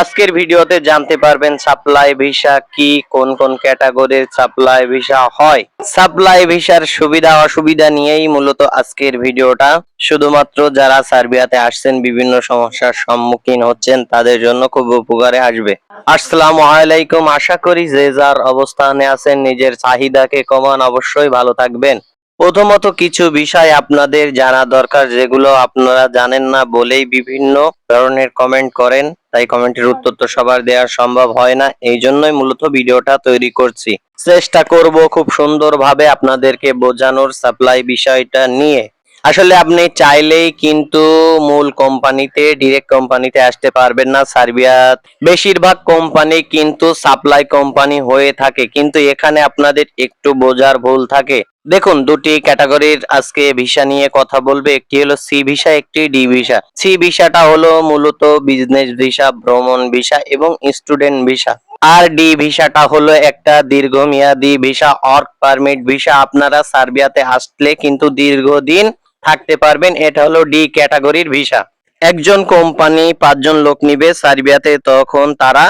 আজকের ভিডিওতে জানতে পারবেন সাপ্লাই ভিসা কি, কোন কোন ক্যাটাগরির সাপ্লাই ভিসা হয়। সাপ্লাই ভিসার সুবিধা অসুবিধা নিয়েই মূলত আজকের ভিডিওটা। শুধুমাত্র যারা সার্বিয়াতে আসছেন, বিভিন্ন সমস্যার সম্মুখীন হচ্ছেন, তাদের জন্য খুব উপকারে আসবে। আসসালামু আলাইকুম, আশা করি যে যার অবস্থানে আছেন, নিজের চাহিদাকে কমান, অবশ্যই ভালো থাকবেন। প্রথমত কিছু বিষয় আপনাদের জানা দরকার, যেগুলো আপনারা জানেন না বলেই বিভিন্ন ধরনের কমেন্ট করেন। তাই কমেন্টের উত্তর তো সবার দেওয়া সম্ভব হয় না। এই জন্যই মূলত ভিডিওটা তৈরি করছি। চেষ্টা করব খুব সুন্দরভাবে আপনাদেরকে বোঝানোর সাপ্লাই বিষয়টা নিয়ে। আসলে আপনি চাইলেই কিন্তু মূল কোম্পানিতে ডিরেক্ট কোম্পানিতে আসতে পারবেন না। সার্বিয়াত বেশিরভাগ কোম্পানি কিন্তু সাপ্লাই কোম্পানি হয়ে থাকে। কিন্তু এখানে আপনাদের একটু বোঝার ভুল থাকে। দেখুন, দুটি ক্যাটাগরির আজকে ভিসা নিয়ে কথা বলবে। একটি হলো সি ভিসা, একটি ডি ভিসা। সি ভিসাটা হলো মূলত বিজনেস ভিসা, ভ্রমণ ভিসা এবং স্টুডেন্ট ভিসা। আর ডি ভিসাটা হলো একটা দীর্ঘমেয়াদী ভিসা অর্ক পারমিট ভিসা। আপনারা সার্বিয়াতে আসলে কিন্তু দীর্ঘদিন থাকতে পারবেন। এটা হলো ডি ক্যাটাগরির ভিসা। একজন কোম্পানি পাঁচজন লোক নিবে সার্বিয়াতে, তখন তারা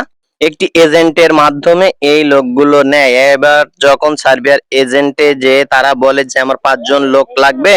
একটি এজেন্টের মাধ্যমে এই লোকগুলো নেয়। এবার যখন সার্বিয়ার এজেন্টে যে তারা বলে যে, আমার পাঁচজন লোক লাগবে,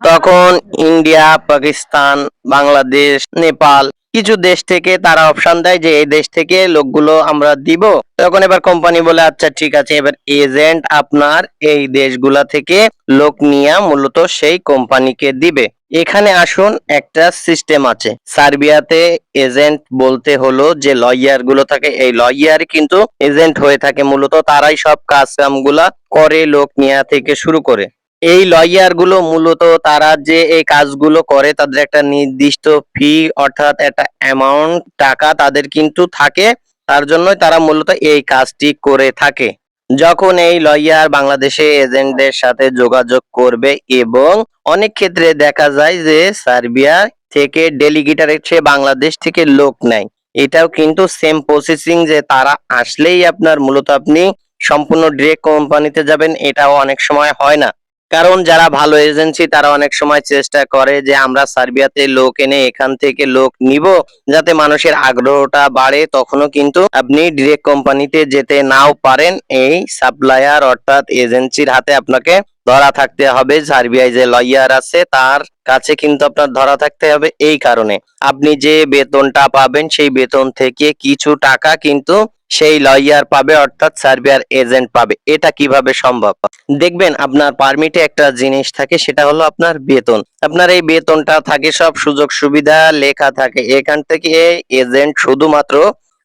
তখন ইন্ডিয়া, পাকিস্তান, বাংলাদেশ, নেপাল কিছু দেশ থেকে তারা অপশন দেয় যে, এই দেশ থেকে লোকগুলো আমরা দিব। তখন এবার কোম্পানি বলে আচ্ছা ঠিক আছে। এবার এজেন্ট আপনার এই দেশগুলা থেকে লোক নিয়ে মূলত সেই কোম্পানিকে দিবে। এখানে আসুন, একটা সিস্টেম আছে। সার্বিয়াতে এজেন্ট বলতে হলো যে লয়ারগুলো থাকে, এই লয়ার কিন্তু এজেন্ট হয়ে থাকে মূলত, তারাই সব কাজ কামগুলা করে, লোক নেওয়া থেকে শুরু করে। এই লয়ারগুলো মূলত তারা যে এই কাজগুলো করে, তাদের একটা নির্দিষ্ট ফি অর্থাৎ একটা অ্যামাউন্ট টাকা তাদের কিন্তু থাকে, তার জন্যই তারা মূলত এই কাজটি করে থাকে। যখন এই লয়ার বাংলাদেশে এজেন্টদের সাথে যোগাযোগ করবে এবং অনেক ক্ষেত্রে দেখা যায় যে সার্বিয়া থেকে ডেলিগেটার সে বাংলাদেশ থেকে লোক নেয়, এটাও কিন্তু সেম প্রসেসিং যে তারা আসলেই আপনার মূলত আপনি সম্পূর্ণ ডিরেক্ট কোম্পানিতে যাবেন, এটাও অনেক সময় হয় না। কারণ যারা ভালো এজেন্সি, তারা অনেক সময় চেষ্টা করে যে আমরা সার্বিয়াতে লোক এনে এখান থেকে লোক নিব যাতে মানুষের আগ্রহটা বাড়ে। তখনও কিন্তু আপনি ডিরেক্ট কোম্পানিতে যেতে নাও পারেন। এই সাপ্লায়ার অর্থাৎ এজেন্সির হাতে আপনাকে ধরা থাকতে হবে। সার্বিয়ায় যে লয়ার আছে, তার কাছে কিন্তু আপনার ধরা থাকতে হবে এই কারণে। আপনি যে বেতনটা পাবেন, সেই বেতন থেকে কিছু টাকা কিন্তু সেই লয়ার পাবে, অর্থাৎ সার্বিয়ার এজেন্ট পাবে। এটা কীভাবে সম্ভব? দেখবেন, আপনার পারমিটে একটা জিনিস থাকে, সেটা হলো আপনার বেতন। আপনার এই বেতনটা থাকে, সব সুযোগ সুবিধা লেখা থাকে। এখান থেকে এজেন্ট শুধুমাত্র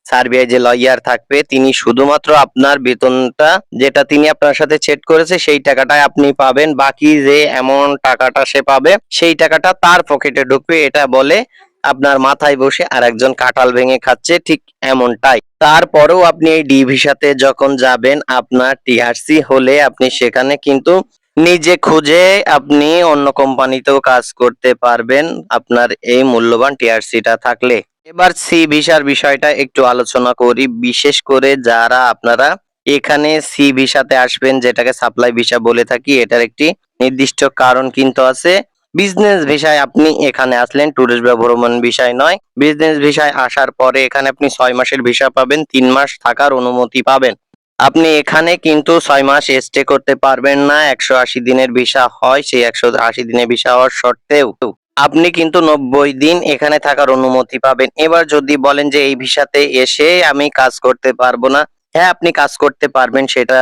সার্বিয়ায় যে লয়ার থাকবে, তিনি শুধুমাত্র আপনার বেতনটা, যেটা তিনি আপনার সাথে চেট করেছে, সেই টাকাটাই আপনি পাবেন। বাকি যে এমন টাকাটা সে পাবে, সেই টাকাটা তার পকেটে ঢুকবে। এটা বলে আপনার মাথায় বসে আর একজন কাঁঠাল ভেঙে খাচ্ছে ঠিক এমনটাই। তারপরেও আপনি এই ডি ভিসাতে যখন যাবেন, আপনার টিআরসি হলে আপনি সেখানে কিন্তু নিজে খুঁজে আপনি অন্য কোম্পানিতেও কাজ করতে পারবেন আপনার এই মূল্যবান টিআরসিটা থাকলে। এবার সি ভিসার বিষয়টা একটু আলোচনা করি। বিশেষ করে যারা আপনারা এখানে সি ভিসাতে আসবেন, যেটাকে সাপ্লাই ভিসা বলে থাকি, এটার একটি নির্দিষ্ট কারণ কিন্তু আছে। বিজনেস ভিসায় আপনি এখানে আসলেন ট্যুরিস্ট বা ভ্রমণ বিষয় নয়। বিজনেস ভিসায় আসার পরে এখানে আপনি ছয় মাসের ভিসা পাবেন, তিন মাস থাকার অনুমতি পাবেন। আপনি এখানে কিন্তু ছয় মাস স্টে করতে পারবেন না, একশো আশি দিনের ভিসা হয়, সেই একশো আশি দিনের ভিসা হওয়ার সত্ত্বেও। আপনি কিন্তু নব্বই দিন এখানে থাকার অনুমতি পাবেন। এবার যদি বলেন যে এই ভিসাতে এসে আমি কাজ করতে পারব না হ্যাঁ আপনি কাজ করতে পারবেন, সেটা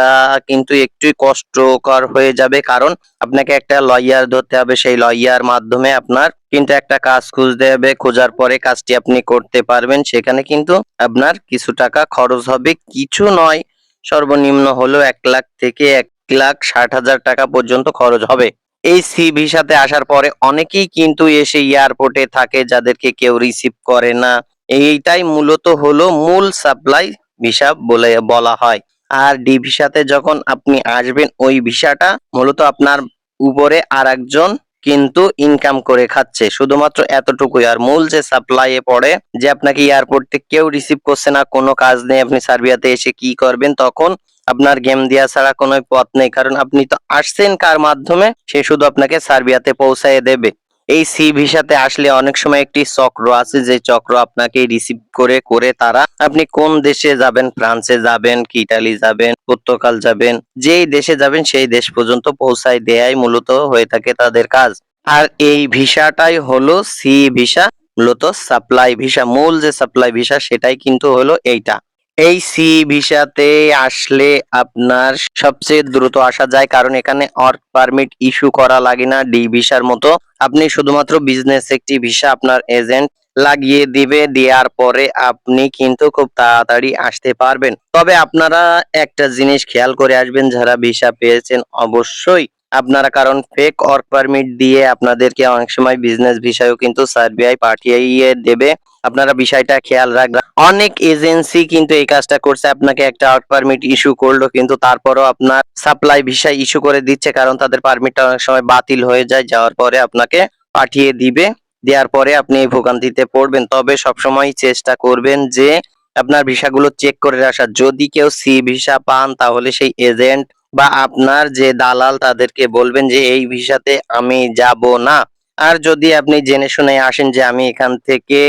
কিন্তু একটু কষ্টকর হয়ে যাবে। কারণ আপনাকে একটা লয়ার ধরতে হবে, সেই লয়ার মাধ্যমে আপনার কিন্তু একটা কাজ খুঁজতে হবে, খোঁজার পরে কাজটি আপনি করতে পারবেন। সেখানে কিন্তু আপনার কিছু টাকা খরচ হবে। কিছু নয়, সর্বনিম্ন হলো এক লাখ থেকে এক লাখ ষাট হাজার টাকা পর্যন্ত খরচ হবে। এই সি ভিসাতে আসার পরে অনেকেই কিন্তু এসে এয়ারপোর্টে থাকে, যাদেরকে কেউ রিসিভ করে না। এইটাই মূলত হলো মূল সাপ্লাই ভিসা বলে বলা হয়। আর ডি ভিসাতে যখন আপনি আসবেন, ওই ভিসাটা মূলত আপনার উপরে আর একজন কিন্তু ইনকাম করে খাচ্ছে। শুধুমাত্র এতটুকুই। আর মূল যে সাপ্লাইয়ে পড়ে, যে আপনাকে এয়ারপোর্ট কেউ রিসিভ করছে না, কোনো কাজ নেই, আপনি সার্বিয়াতে এসে কি করবেন, তখন আপনার গেম দেওয়া ছাড়া কোনো পথ নেই। কারণ আপনি তো আসছেন কার মাধ্যমে, সে শুধু আপনাকে সার্বিয়াতে পৌঁছায় দেবে। এই সি ভিসাতে আসলে অনেক সময় একটি চক্র আছে, যে চক্র আপনাকে রিসিভ করে করে তারা আপনি কোন দেশে যাবেন? ফ্রান্সে যাবেন কি ইটালি যাবেন, পর্তুগাল যাবেন, যেই দেশে যাবেন সেই দেশ পর্যন্ত পৌঁছায় দেয়াই মূলত হয়ে থাকে তাদের কাজ। আর এই ভিসাটাই হলো সি ভিসা মূলত সাপ্লাই ভিসা মূল যে সাপ্লাই ভিসা সেটাই কিন্তু হলো এইটা। এই সি ভিসাতে আসলে আপনার সবচেয়ে দ্রুত আসা যায়, কারণ এখানে ওয়ার্ক পারমিট ইস্যু করা লাগে না ডি ভিসার মতো। আপনি শুধুমাত্র বিজনেস একটি ভিসা আপনার এজেন্ট লাগিয়ে দিবে, দেওয়ার পরে আপনি কিন্তু খুব তাড়াতাড়ি আসতে পারবেন। তবে আপনারা একটা জিনিস খেয়াল করে আসবেন, যারা ভিসা পেয়েছেন অবশ্যই আপনারা কারণ ফেক ওয়ার্ক পারমিট দিয়ে আপনাদেরকে অনেক সময় বিজনেস ভিসাও কিন্তু সার্বিয়ায় পাঠিয়ে দেবে। আপনারা বিষয়টা খেয়াল রাখবেন। অনেক এজেন্সি কিন্তু এই কাজটা করছে। আপনাকে একটা ওয়ার্ক পারমিট ইস্যু করল কিন্তু তারপরও আপনার সাপ্লাই ভিসা ইস্যু করে দিচ্ছে কারণ তাদের পারমিটটা অনেক সময় বাতিল হয়ে যায়। যাওয়ার পরে আপনাকে পাঠিয়ে দিবে। দেওয়ার পরে আপনি এই ভোগান্তিতে পড়বেন। তবে সবসময় চেষ্টা করবেন যে আপনার ভিসাগুলো চেক করে আসা যদি কেউ সি ভিসা পান তাহলে সেই এজেন্ট বা আপনার যে দালাল তাদেরকে বলবেন যে এই ভিসাতে আমি যাব না। আর যদি আপনি জেনে শুনে আসেন যে আমি এখান থেকে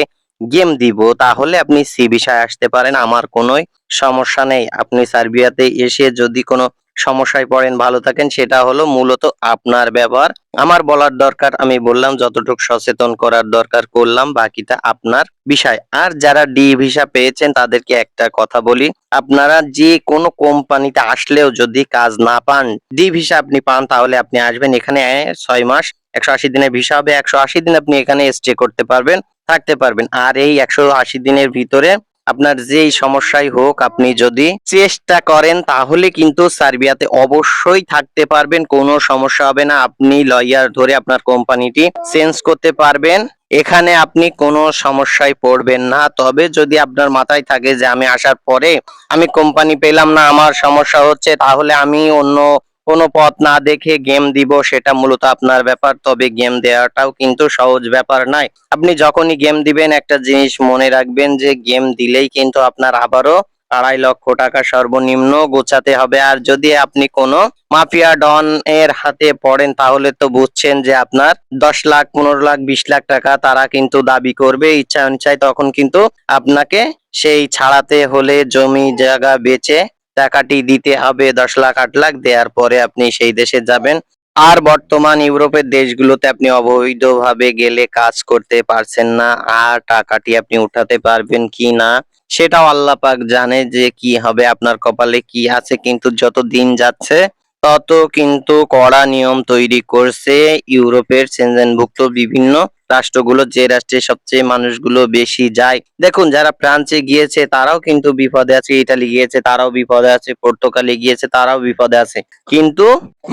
গেম দিব, তাহলে আপনি সি ভিসায় আসতে পারেন। আমার কোনো সমস্যা নেই। আপনি সার্বিয়াতে এসে যদি কোনো সমস্যায় পড়েন, ভালো থাকেন, সেটা হলো মূলত আপনার ব্যবহার। আমার বলার দরকার, আমি বললাম, যতটুকু সচেতন করার দরকার করলাম, বাকিটা আপনার বিষয়। আর যারা ডি ভিসা পেয়েছেন, তাদেরকে একটা কথা বলি, আপনারা যে কোনো কোম্পানিতে আসলেও যদি কাজ না পান, ডি ভিসা আপনি পান, তাহলে আপনি আসবেন এখানে ছয় মাস, একশো আশি দিনের ভিসা হবে, একশো আশি দিন আপনি এখানে স্টে করতে পারবেন, থাকতে পারবেন। আর এই একশো আশি দিনের ভিতরে আপনার যেই সমস্যাই হোক, আপনি যদি চেষ্টা করেন, তাহলে কিন্তু সার্বিয়াতে অবশ্যই থাকতে পারবেন, কোনো সমস্যা হবে না। আপনি লয়ার ধরে আপনার কোম্পানিটি চেঞ্জ করতে পারবেন। এখানে আপনি কোনো সমস্যায় পড়বেন না। তবে যদি আপনার মাথায় থাকে যে আমি আসার পরে আমি কোম্পানি পেলাম না, আমার সমস্যা হচ্ছে, তাহলে আমি অন্য কোনো পথ না দেখে গেম দিব সেটা মূলত আপনার ব্যাপার, তবে গেম দেওয়াটাও কিন্তু সহজ ব্যাপার নয়। আপনি যখনই গেম দিবেন, একটা জিনিস মনে রাখবেন যে গেম দিলেই কিন্তু আপনার আবারও আড়াই লক্ষ টাকা সর্বনিম্ন গোছাতে হবে। আর যদি আপনি কোনো মাফিয়া ডন এর হাতে পড়েন, তাহলে তো বুঝছেন যে আপনার দশ লাখ, পনেরো লাখ, বিশ লাখ টাকা তারা কিন্তু দাবি করবে ইচ্ছা অনুযায়ী। তখন কিন্তু আপনাকে সেই ছাড়াতে হলে জমি, জায়গা বেচে টাকাটি দিতে হবে, দশ লাখ, আট লাখ, দেওয়ার পরে আপনি সেই দেশে যাবেন। আর বর্তমান ইউরোপের দেশগুলোতে আপনি অবৈধভাবে গেলে কাজ করতে পারছেন না, আর টাকাটি আপনি উঠাতে পারবেন কি না, সেটাও আল্লাহ পাক জানে যে কি হবে, আপনার কপালে কি আছে, কিন্তু যত দিন যাচ্ছে তত কিন্তু কড়া নিয়ম তৈরি করছে ইউরোপের সেনজেনভুক্ত বিভিন্ন রাষ্ট্রগুলো, যে রাষ্ট্রে সবচেয়ে মানুষগুলো বেশি যায়। দেখুন, যারা ফ্রান্সে গিয়েছে, তারাও কিন্তু বিপদে আছে ইটালি গিয়েছে, তারাও বিপদে আছে, পর্তুগালে গিয়েছে, তারাও বিপদে আছে। কিন্তু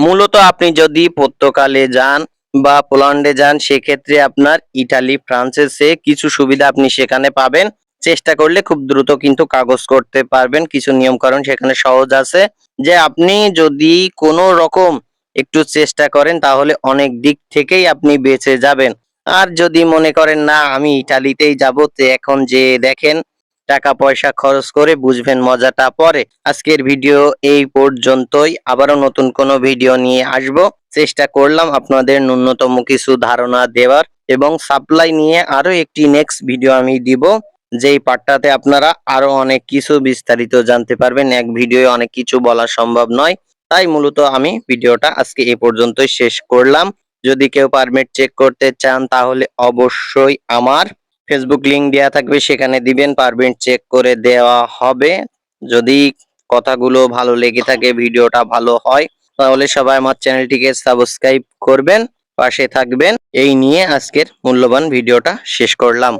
মূলত আপনি যদি পর্তুগালে যান বা পোল্যান্ডে যান, সেক্ষেত্রে আপনার ইটালি ফ্রান্সের কিছু সুবিধা আপনি সেখানে পাবেন। চেষ্টা করলে খুব দ্রুত কিন্তু কাগজ করতে পারবেন। কিছু নিয়মকানুন সেখানে সহজ আছে যে আপনি যদি কোনো রকম একটু চেষ্টা করেন তাহলে অনেক দিক থেকেই আপনি বেঁচে যাবেন। আর যদি মনে করেন, না, আমি ইটালিতেই যাব, তো এখন যে দেখেন টাকা পয়সা খরচ করে বুঝবেন মজাটা পরে। আজকের ভিডিও এই পর্যন্তই। আবারও নতুন কোনো ভিডিও নিয়ে আসব। চেষ্টা করলাম আপনাদের ন্যূনতম কিছু ধারণা দেওয়ার এবং সাপ্লাই নিয়ে আরও একটি নেক্সট ভিডিও আমি দিব। যেই পার্টটাতে আপনারা আরও অনেক কিছু বিস্তারিত জানতে পারবেন, এক ভিডিওয়ে অনেক কিছু বলা সম্ভব নয়, তাই মূলত আমি ভিডিওটা আজকে এ পর্যন্তই শেষ করলাম। যদি কেউ পারমিট চেক করতে চান, তাহলে অবশ্যই আমার ফেসবুক লিংক দেওয়া থাকবে, সেখানে দিবেন, পারমিট চেক করে দেওয়া হবে। যদি কথাগুলো ভালো লেগে থাকে, ভিডিওটা ভালো হয়, তাহলে সবাই আমার চ্যানেলটিকে সাবস্ক্রাইব করবেন, পাশে থাকবেন। এই নিয়ে আজকের মূল্যবান ভিডিওটা শেষ করলাম।